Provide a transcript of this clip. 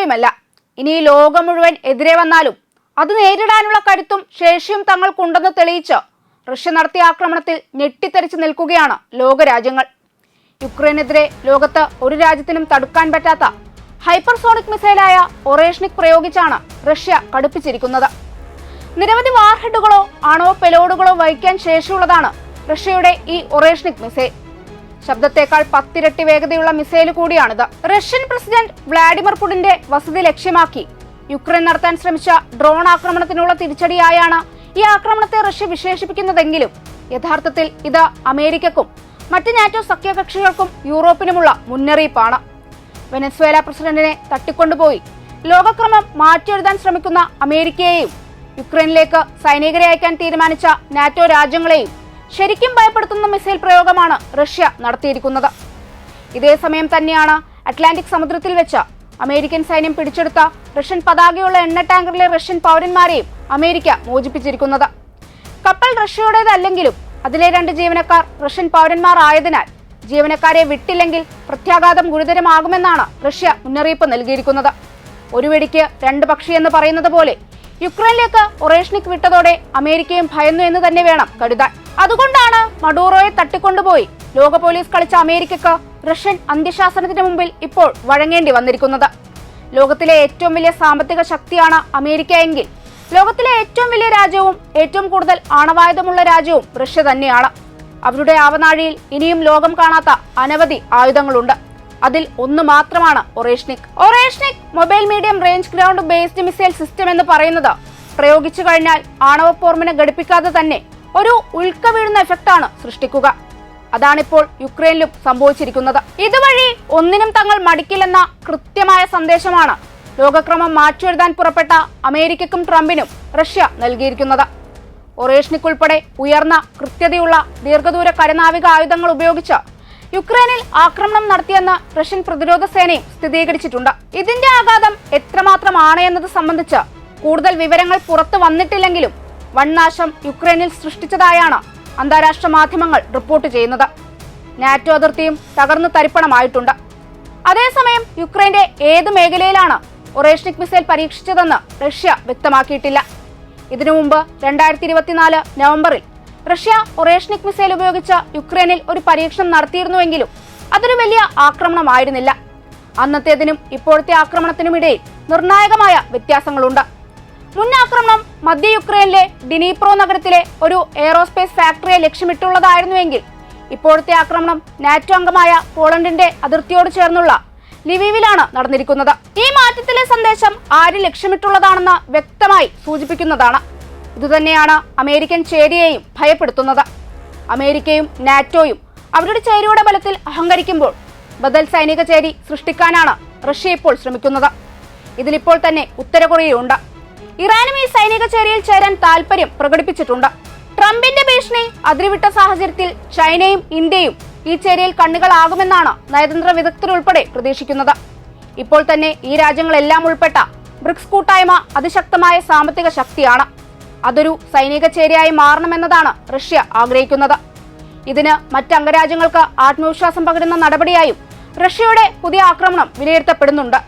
നാറ്റോയുമല്ല ഇനി ലോകം മുഴുവൻ എതിരെ വന്നാലും അത് നേരിടാനുള്ള കരുത്തും ശേഷിയും തങ്ങൾക്കുണ്ടെന്ന് തെളിയിച്ച് റഷ്യ നടത്തിയ ആക്രമണത്തിൽ ഞെട്ടിത്തെറിച്ച് നിൽക്കുകയാണ് ലോകരാജ്യങ്ങൾ. യുക്രൈനെതിരെ ലോകത്ത് ഒരു രാജ്യത്തിനും തടുക്കാൻ പറ്റാത്ത ഹൈപ്പർസോണിക് മിസൈലായ ഒറേഷ്നിക് പ്രയോഗിച്ചാണ് റഷ്യ കടുപ്പിച്ചിരിക്കുന്നത്. നിരവധി വാർഹെഡുകളോ ആണവ പെലോഡുകളോ വഹിക്കാൻ ശേഷിയുള്ളതാണ് റഷ്യയുടെ ഈ ഒറേഷ്നിക് മിസൈൽ. ശബ്ദത്തേക്കാൾ പത്തിരട്ടി വേഗതയുള്ള മിസൈൽ കൂടിയാണിത്. റഷ്യൻ പ്രസിഡന്റ് വ്ളാഡിമിർ പുടിന്റെ വസതി ലക്ഷ്യമാക്കി. യുക്രൈൻ നടത്താൻ ശ്രമിച്ച ഡ്രോൺ ആക്രമണത്തിനുള്ള തിരിച്ചടിയായാണ് ഈ ആക്രമണത്തെ റഷ്യ വിശേഷിപ്പിക്കുന്നതെങ്കിലും. യഥാർത്ഥത്തിൽ ഇത് അമേരിക്കക്കും മറ്റ് നാറ്റോ സഖ്യകക്ഷികൾക്കും യൂറോപ്പിനുമുള്ള മുന്നറിയിപ്പാണ്. വെനസ്വേല പ്രസിഡന്റിനെ തട്ടിക്കൊണ്ടുപോയി. ലോകക്രമം മാറ്റിയെഴുതാൻ ശ്രമിക്കുന്ന അമേരിക്കയെയും യുക്രൈനിലേക്ക് സൈനികരെ അയക്കാൻ തീരുമാനിച്ച നാറ്റോ രാജ്യങ്ങളെയും ശരിക്കും ഭയപ്പെടുത്തുന്ന മിസൈൽ പ്രയോഗമാണ് റഷ്യ നടത്തിയിരിക്കുന്നത്. ഇതേ സമയം തന്നെയാണ് അറ്റ്ലാന്റിക് സമുദ്രത്തിൽ വെച്ച് അമേരിക്കൻ സൈന്യം പിടിച്ചെടുത്ത റഷ്യൻ പതാകയുള്ള എണ്ണ ടാങ്കറിലെ റഷ്യൻ പൗരന്മാരെയും അമേരിക്ക മോചിപ്പിച്ചിരിക്കുന്നത്. കപ്പൽ റഷ്യയുടേതല്ലെങ്കിലും അതിലെ രണ്ട് ജീവനക്കാർ റഷ്യൻ പൗരന്മാർ ആയതിനാൽ ജീവനക്കാരെ വിട്ടില്ലെങ്കിൽ പ്രത്യാഘാതം ഗുരുതരമാകുമെന്നാണ് റഷ്യ മുന്നറിയിപ്പ് നൽകിയിരിക്കുന്നത്. ഒരു വെടിക്ക് രണ്ട് പക്ഷി എന്ന് പറയുന്നത് പോലെ യുക്രൈനിലേക്ക് ഒറേഷ്നിക് വിട്ടതോടെ അമേരിക്കയും ഭയന്നു എന്ന് തന്നെ വേണം കരുതാൻ. അതുകൊണ്ടാണ് മഡൂറോയെ തട്ടിക്കൊണ്ടുപോയി. ലോക പോലീസ് കളിച്ച അമേരിക്കക്ക് റഷ്യൻ അന്ത്യശാസനത്തിന് മുമ്പിൽ ഇപ്പോൾ വഴങ്ങേണ്ടി വന്നിരിക്കുന്നത്. ലോകത്തിലെ ഏറ്റവും വലിയ സാമ്പത്തിക ശക്തിയാണ് അമേരിക്ക എങ്കിൽ ലോകത്തിലെ ഏറ്റവും വലിയ രാജ്യവും ഏറ്റവും കൂടുതൽ ആണവായുധമുള്ള രാജ്യവും റഷ്യ തന്നെയാണ്. അവരുടെ ആവനാഴിയിൽ ഇനിയും ലോകം കാണാത്ത അനവധി ആയുധങ്ങളുണ്ട്. അതിൽ ഒന്ന് മാത്രമാണ് Oreshnik. Oreshnik mobile medium range ground based missile system എന്ന് പറയുന്നത് പ്രയോഗിച്ചു കഴിഞ്ഞാൽ ആണവ പോർമിനെ ഘടിപ്പിക്കാതെ തന്നെ ഒരു ഉൽക്ക വീഴുന്ന എഫക്റ്റാണ് സൃഷ്ടിക്കുക. അതാണിപ്പോൾ യുക്രൈനിലും സംഭവിച്ചിരിക്കുന്നത്. ഇതുവഴി ഒന്നിനും തങ്ങൾ മടിക്കില്ലെന്ന കൃത്യമായ സന്ദേശമാണ് ലോകക്രമം മാറ്റിയെഴുതാൻ പുറപ്പെട്ട അമേരിക്കക്കും ട്രംപിനും റഷ്യ നൽകിയിരിക്കുന്നത്. ഒറേഷ്നിക്കുൾപ്പെടെ ഉയർന്ന കൃത്യതയുള്ള ദീർഘദൂര കരനാവിക ആയുധങ്ങൾ ഉപയോഗിച്ച് യുക്രൈനിൽ ആക്രമണം നടത്തിയെന്ന് റഷ്യൻ പ്രതിരോധ സേനയും സ്ഥിരീകരിച്ചിട്ടുണ്ട്. ഇതിന്റെ ആഘാതം എത്രമാത്രമാണ് എന്നത് സംബന്ധിച്ച് കൂടുതൽ വിവരങ്ങൾ പുറത്തു വന്നിട്ടില്ലെങ്കിലും വൻ നാശം യുക്രൈനിൽ സൃഷ്ടിച്ചതായാണ് അന്താരാഷ്ട്ര മാധ്യമങ്ങൾ റിപ്പോർട്ട് ചെയ്യുന്നത്. നാറ്റോ അതിർത്തിയും തകർന്നു തരിപ്പണമായിട്ടുണ്ട്. അതേസമയം യുക്രൈന്റെ ഏത് മേഖലയിലാണ് ഒറേഷ്നിക് മിസൈൽ പരീക്ഷിച്ചതെന്ന് റഷ്യ വ്യക്തമാക്കിയിട്ടില്ല. ഇതിനു മുമ്പ് രണ്ടായിരത്തി ഇരുപത്തിനാല് നവംബറിൽ റഷ്യ ഒറേഷ്നിക് മിസൈൽ ഉപയോഗിച്ച് യുക്രൈനിൽ ഒരു പരീക്ഷണം നടത്തിയിരുന്നുവെങ്കിലും അതൊരു വലിയ ആക്രമണമായിരുന്നില്ല. അന്നത്തേതിനും ഇപ്പോഴത്തെ ആക്രമണത്തിനും ഇടയിൽ നിർണായകമായ വ്യത്യാസങ്ങളുണ്ട്. മുൻ ആക്രമണം മധ്യ യുക്രൈനിലെ ഡിനീപ്രോ നഗരത്തിലെ ഒരു എയറോസ്പേസ് ഫാക്ടറിയെ ലക്ഷ്യമിട്ടുള്ളതായിരുന്നുവെങ്കിൽ. ഇപ്പോഴത്തെ ആക്രമണം നാറ്റോ അംഗമായ പോളണ്ടിന്റെ അതിർത്തിയോട് ചേർന്നുള്ള ലിവീവിലാണ് നടന്നിരിക്കുന്നത്. ഈ മാറ്റത്തിലെ സന്ദേശം ആര് ലക്ഷ്യമിട്ടുള്ളതാണെന്ന് വ്യക്തമായി സൂചിപ്പിക്കുന്നതാണ്. ഇതുതന്നെയാണ് അമേരിക്കൻ ചേരിയെയും ഭയപ്പെടുത്തുന്നത്. അമേരിക്കയും നാറ്റോയും അവരുടെ ചേരിയുടെ ബലത്തിൽ അഹങ്കരിക്കുമ്പോൾ ബദൽ സൈനിക ചേരി സൃഷ്ടിക്കാനാണ് റഷ്യ ഇപ്പോൾ ശ്രമിക്കുന്നത്. ഇതിലിപ്പോൾ തന്നെ ഉത്തര കൊറിയയുണ്ട് ഇറാനും ഈ സൈനിക ചേരിയിൽ ചേരാൻ താൽപര്യം പ്രകടിപ്പിച്ചിട്ടുണ്ട്. ട്രംപിന്റെ ഭീഷണി അതിരുവിട്ട സാഹചര്യത്തിൽ ചൈനയും ഇന്ത്യയും ഈ ചേരിയിൽ കണ്ണുകളാകുമെന്നാണ് നയതന്ത്ര വിദഗ്ധരുൾപ്പെടെ പ്രതീക്ഷിക്കുന്നത്. ഇപ്പോൾ തന്നെ ഈ രാജ്യങ്ങളെല്ലാം ഉൾപ്പെട്ട ബ്രിക്സ് കൂട്ടായ്മ അതിശക്തമായ സാമ്പത്തിക ശക്തിയാണ്. അതൊരു സൈനിക ചേരിയായി മാറണമെന്നതാണ് റഷ്യ ആഗ്രഹിക്കുന്നത്. ഇതിന് മറ്റ് അംഗരാജ്യങ്ങൾക്ക് ആത്മവിശ്വാസം പകരുന്ന നടപടിയായും റഷ്യയുടെ പുതിയ ആക്രമണം വിലയിരുത്തപ്പെടുന്നുണ്ട്.